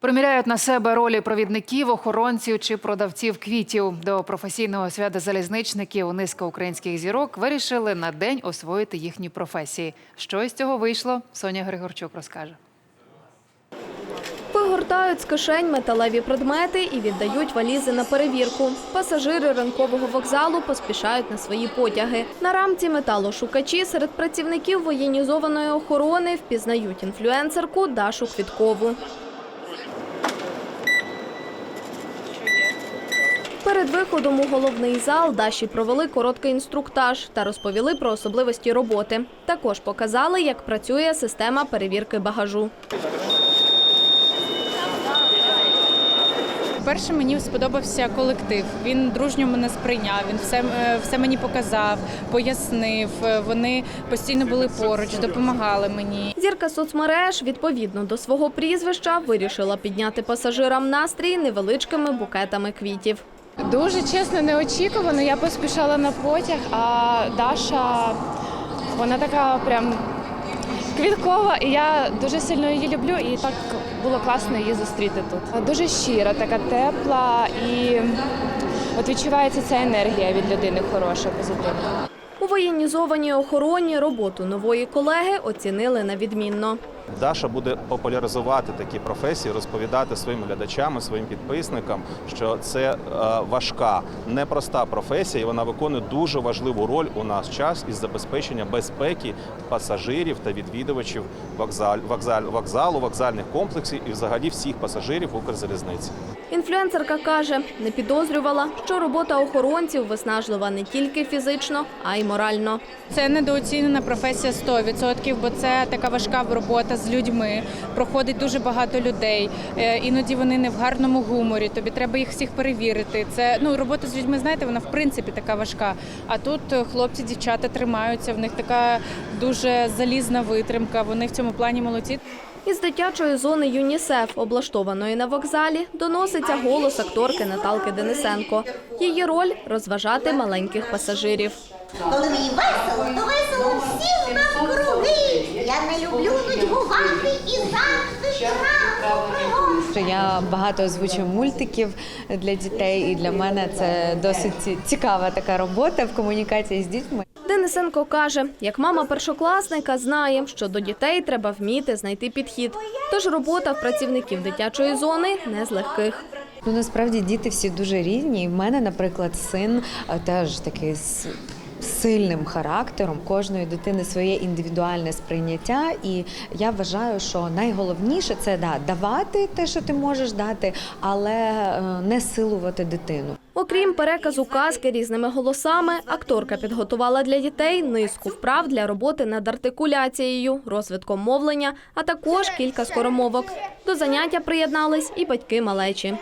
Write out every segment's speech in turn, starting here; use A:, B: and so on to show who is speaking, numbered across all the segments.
A: Приміряють на себе ролі провідників, охоронців чи продавців квітів. До професійного свята залізничників низка українських зірок вирішили на день освоїти їхні професії. Що із цього вийшло? Соня Григорчук розкаже.
B: Вигортають з кишень металеві предмети і віддають валізи на перевірку. Пасажири ранкового вокзалу поспішають на свої потяги. На рамці металошукачі серед працівників воєнізованої охорони впізнають інфлюенсерку Дашу Квіткову. Перед виходом у головний зал Даші провели короткий інструктаж та розповіли про особливості роботи. Також показали, як працює система перевірки багажу.
C: Перше мені сподобався колектив. Він дружньо мене сприйняв. Він все, е, все мені показав, пояснив. Е, Вони постійно були поруч, допомагали мені.
B: Зірка соцмереж відповідно до свого прізвища вирішила підняти пасажирам настрій невеличкими букетами квітів.
D: Дуже чесно, неочікувано. Я поспішала на потяг, а Даша, вона така прям квіткова, і я дуже сильно її люблю, і так було класно її зустріти тут. Дуже щира, така тепла, і от відчувається ця енергія від людини хороша, позитивна.
B: У воєнізованій охороні роботу нової колеги оцінили на відмінно.
E: Даша буде популяризувати такі професії, розповідати своїм глядачам, і своїм підписникам, що це е, важка, непроста професія, і вона виконує дуже важливу роль у наш час із забезпечення безпеки пасажирів та відвідувачів вокзаль, вокзаль, вокзалу, вокзальних комплексів і взагалі всіх пасажирів Укрзалізниці.
B: Інфлюенсерка каже, не підозрювала, що робота охоронців виснажлива не тільки фізично, а й морально.
C: Це недооцінена професія 100%, бо це така важка робота з людьми. Проходить дуже багато людей. Е, Іноді вони не в гарному гуморі. Тобі треба їх всіх перевірити. Це ну робота з людьми, знаєте, вона в принципі така важка. А тут е, хлопці, дівчата тримаються. В них така дуже залізна витримка. Вони в цьому плані молодці.
B: Із дитячої зони ЮНІСЕФ, облаштованої на вокзалі, доноситься голос акторки Наталки Денисенко. Її роль розважати маленьких пасажирів.
F: Коли мені весело, то весело всім навкруги. Я не люблю нудьгувати і завжди широко пригод.
G: Що Я багато озвучую мультиків для дітей, і для мене це досить цікава така робота в комунікації з дітьми.
B: Денисенко каже, як мама першокласника знає, що до дітей треба вміти знайти підхід. Тож робота в працівників дитячої зони не з легких.
G: Ну насправді діти всі дуже різні. І в мене, наприклад, син е, теж такий сильним характером. Кожної дитини своє індивідуальне сприйняття. І я вважаю, що найголовніше це да, давати те, що ти можеш дати, але е, не силувати дитину.
B: Окрім переказу казки різними голосами, акторка підготувала для дітей низку вправ для роботи над артикуляцією, розвитком мовлення, а також кілька скоромовок. До заняття приєднались і батьки малечі.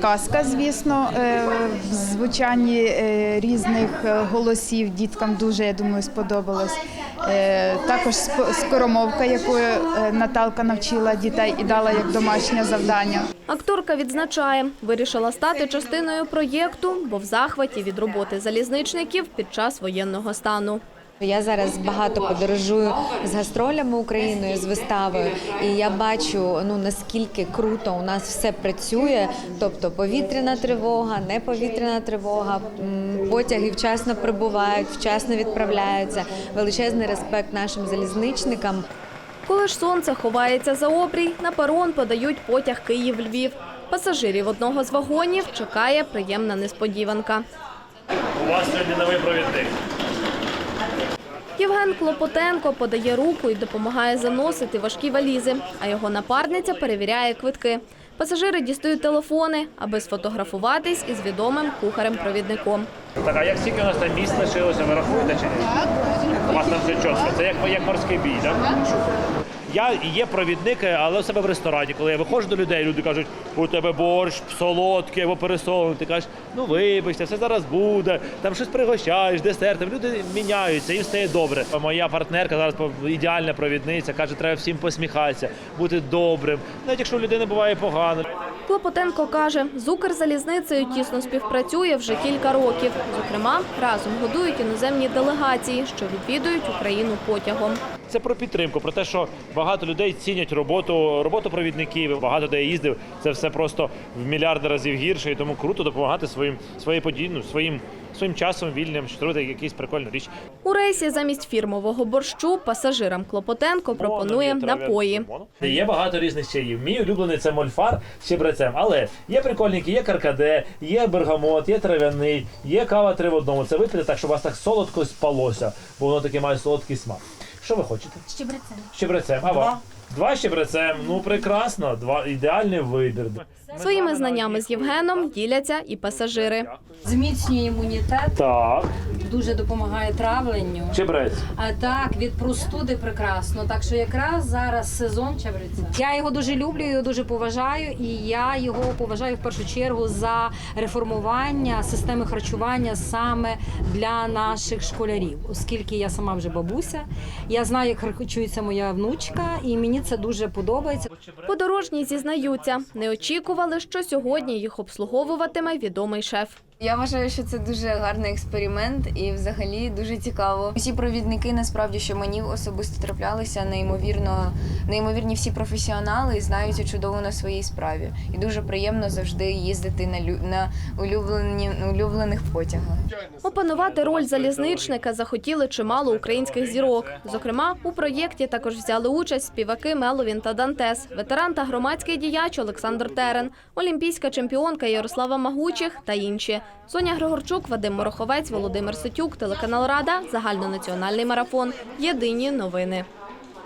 H: Казка, звісно, е, в звучанні е, різних е, голосів діткам дуже, я думаю, сподобалось. Е, Також скоромовка, якою е, Наталка навчила дітей і дала як домашнє завдання.
B: Акторка відзначає, вирішила стати частиною проєкту, бо в захваті від роботи залізничників під час воєнного стану.
G: Я зараз багато подорожую з гастролями Україною, з виставою, і я бачу ну наскільки круто у нас все працює. Тобто повітряна тривога, неповітряна тривога, потяги вчасно прибувають, вчасно відправляються. Величезний респект нашим залізничникам.
B: Коли ж сонце ховається за обрій, на перон подають потяг Київ-Львів. Пасажирів одного з вагонів чекає приємна несподіванка.
I: У вас сьогодні новий провідник.
B: Євген Клопотенко подає руку і допомагає заносити важкі валізи, а його напарниця перевіряє квитки. Пасажири дістають телефони, аби сфотографуватись із відомим кухарем-провідником.
I: Так, а як скільки у нас там місць лишилося, ви рахуєте чи ні? У вас там все чітко. Це як, як морський бій, так? Я є провідник, але у себе в ресторані. Коли я виходжу до людей, люди кажуть, у тебе борщ солодкий або пересолений. Ти кажеш, ну вибачте, все зараз буде, там щось пригощаєш, десертом. Люди міняються, їм стає добре. Моя партнерка зараз ідеальна провідниця, каже, треба всім посміхатися, бути добрим. Навіть якщо людини буває погано.
B: Клопотенко каже, з Укрзалізницею тісно співпрацює вже кілька років. Зокрема, разом годують іноземні делегації, що відвідують Україну потягом.
I: Це про підтримку, про те, що багато людей цінять роботу, роботу провідників. Багато де їздив. Це все просто в мільярди разів гірше, і тому круто допомагати своїм своєю подійну, своїм своїм часом вільним, що робити якусь прикольну річ.
B: У рейсі замість фірмового борщу пасажирам Клопотенко пропонує напої.
I: Є багато різних чаїв. Мій улюблений це мольфар з чебрецем, але є прикольники, є каркаде, є бергамот, є трав'яний, є кава три в одному. Це випити так, щоб вас так солодко спалося, бо воно таке має солодкий смак. Що ви хочете?
J: Щебрецем.
I: Щебрецем. А вам? Два щебрецем. Ну прекрасно. Два ідеальний вибір.
B: Своїми знаннями з Євгеном діляться і пасажири.
J: Зміцнює імунітет,
I: Так,
J: дуже допомагає травленню.
I: чебрець.
J: А так, від простуди прекрасно. Так що якраз зараз сезон чабреця. Я його дуже люблю, його дуже поважаю, і я його поважаю в першу чергу за реформування системи харчування саме для наших школярів, оскільки я сама вже бабуся. Я знаю, як харчується моя внучка, і мені це дуже подобається.
B: Подорожні зізнаються, не очікували, що сьогодні їх обслуговуватиме відомий шеф.
K: Я вважаю, що це дуже гарний експеримент і взагалі дуже цікаво. Усі провідники насправді, що мені особисто траплялися, неймовірно, неймовірні всі професіонали і знаються чудово на своїй справі. І дуже приємно завжди їздити на лю- на улюблені улюблених потягах.
B: Опанувати роль залізничника захотіли чимало українських зірок. Зокрема, у проєкті також взяли участь співаки Меловін та Дантес, ветеран та громадський діяч Олександр Терен, олімпійська чемпіонка Ярослава Магучих та інші. Соня Григорчук, Вадим Мороховець, Володимир Ситюк, телеканал Рада, загальнонаціональний марафон. Єдині новини.